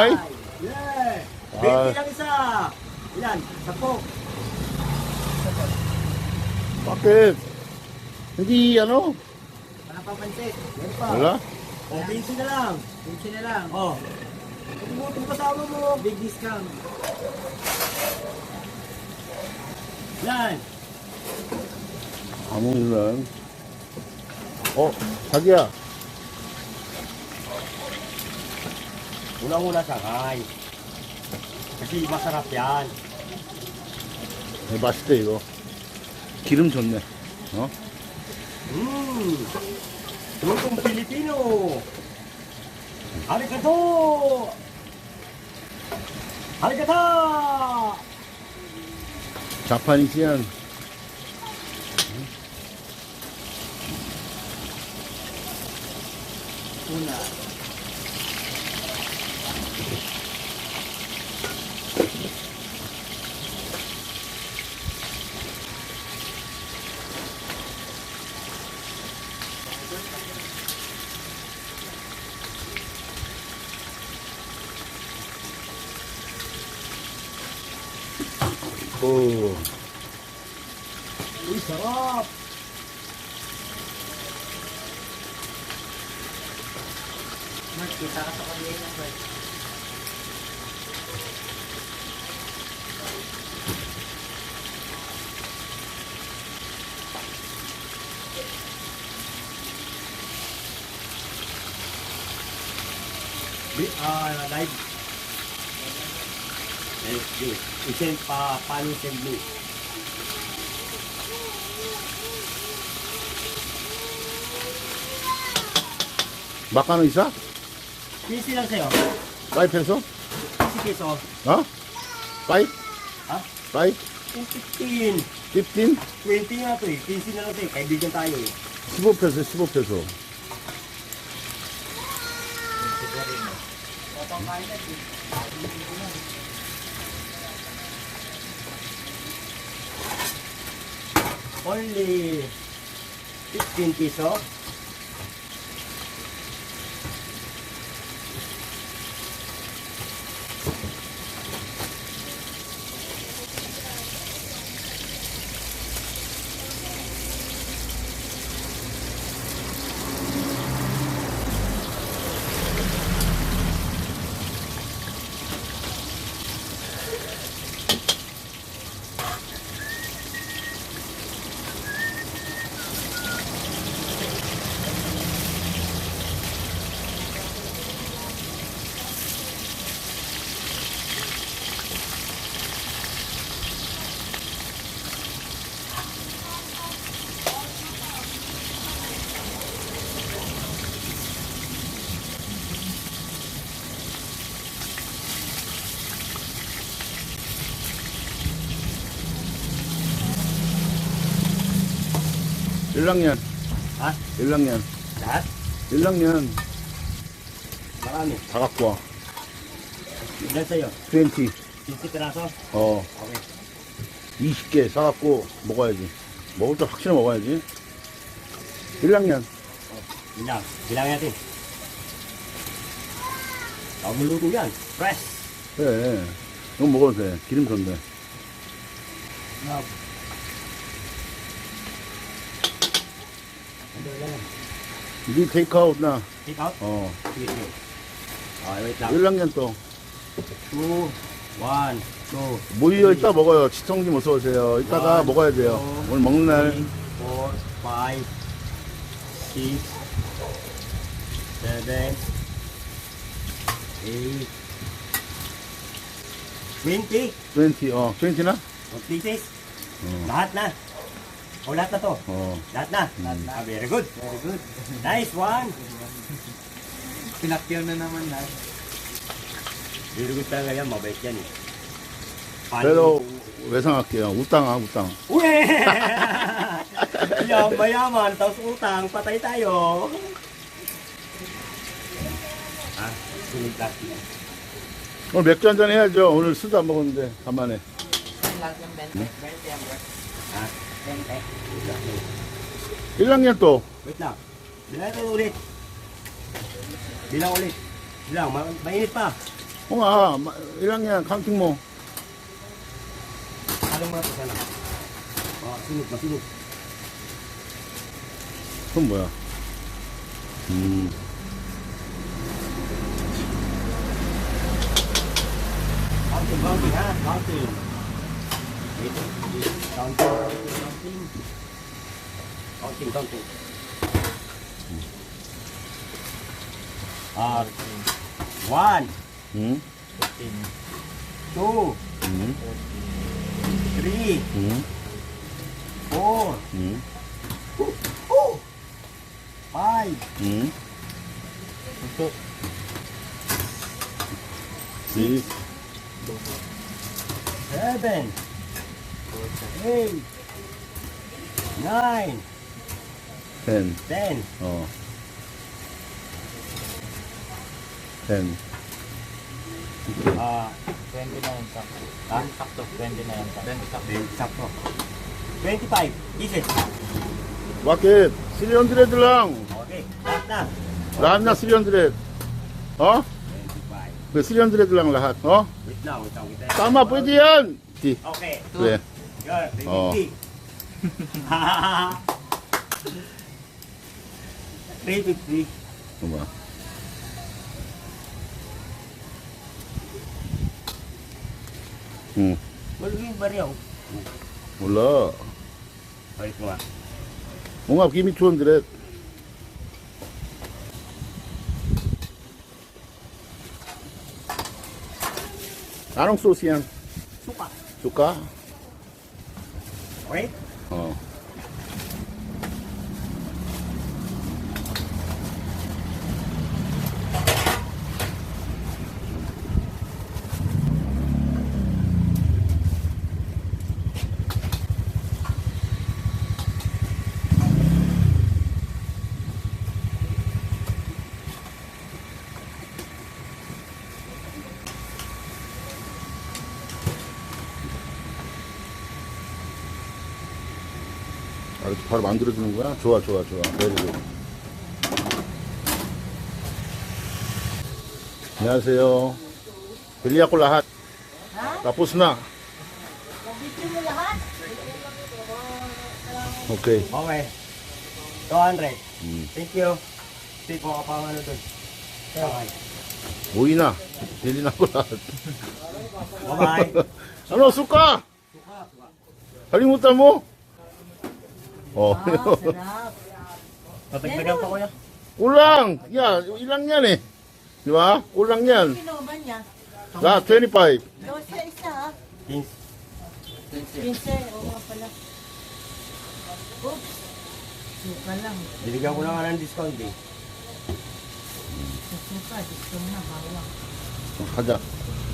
y e a h 20 Ah. lang isa. Ilan? Sapo. Bakit? Hindi ano? Wala p a pansit. Yan pa. Wala? O, 20 na lang. 20 na lang. O. Kung g u t o kasama mo, big discount. Yan. 아무 일 어, 자기야. Unang-una sa kay. Kasi masarap yan. 네, 맛있대 이거. 기름 좋네. 어? Mmm. Lutong Pilipino. Arigato. Arigata. 자판이시안. Una. Oh. Uy, sarap! Mark, kita ka sa kanila na, Mark. Ah, uh, live. I-send pa, paano send mo? Baka no isa? 50 lang sa'yo. 5 peso? 50 peso. Ha? 5? Ha? 5? 15. 15? 20 na to eh. 15 na lang to eh. Kaibigan tayo eh. 15 peso, 15 peso. Ito pa rin eh. Ito pa rin eh. only 15 piso 연락년. 아? 연락년. 나? 연락년 바람이 다 갖고 와. 됐어요. 20. 빈스 빼놔서 어, 거기 20개 사갖고 먹어야지. 먹을 때 확실히 먹어야지. 연락년. 그냥 그냥 해야 돼. 너무 누르면 프레스. 그래. 이거 먹어도 돼. 기름 건데. 나 You take out na. Take out? Oo. Sige, sige. Okay, wait lang. 1학년 또. Two, one, two. 무이요 이따 먹어요. 지청님 어서 오세요. 이따가 One, 먹어야 돼요. two, 오늘 먹는 날. three, four, five, six, seven, eight, twenty, 20, 어, 20나? o pieces. Lahat na. Oh, lahat na to? Oo. Lahat na? Lahat na. Ah, very good. Very good. Nice one. Pinakyaw na naman lahat. Very good talaga yan. Mabait yan eh. Paano Pero 왜 생각해요? 우당아 우당. Uwe! Yan, mayaman. Tapos utang. Patay tayo. Ah, sunog lahat yan. 오늘 맥주 한잔 해야죠. 오늘 술도 안 먹었는데 간만에. Lahat ng 20, 20 ang worth. Ah, Ilang yan to? Wait lang. Bilangin ko ulit. Bilang ulit. Bilang, ma mainit pa. Oo nga, ilang yan? Counting mo. Alam mo na to sana. Oh, ah, sunog, masunog. Ito 뭐야? Hmm. Counting, counting ha? Counting. ต้องกินต้องกินต้องกินต้องกินอ่าวันอืม two Hmm. three Hmm. four Hmm. five Hmm. Six. seven Eight. Nine. Ten. Ten. Oo. Oh. Ten. Ah, 20 na yung sakto. Ah, sakto. 20 sakto. 20 sakto. 25. Isis. Bakit? 300 lang. Okay. Lahat na. Lahat na 300. Oh? 25. 300 lang lahat, oh? Wait lang, wait lang. Tama, pwede yan. Okay. Okay. You're Oh. 350. Oh. 350. 봐봐. 응. 멀 몰라. 어이 그만. 뭔가 김이 투원들의 나랑 소스 그냥 까 쏠까? right? Oh. 바로, 바로 만들어주는 거야? 좋아, 좋아, 좋아. 내리고. 안녕하세요. 빌리아콜 라핫. 라포스나. 오케이. Okay. 200. 음. t h 오이나 빌리나 콜라. 핫. 이바이안 왔을까? 달리 못 담어? Oh. Ah, sarap. Patagdagan pa kuya. Ulang! Yan, ilang yan eh. Di ba? Ulang yan. Kilo ba niya? Lahat, 25. Dose isa ha? 15. 15, oo nga pala. Oops. Suka lang. Binigyan ko na nga ng discount eh. Sa suka, discount na, bawang. Kada.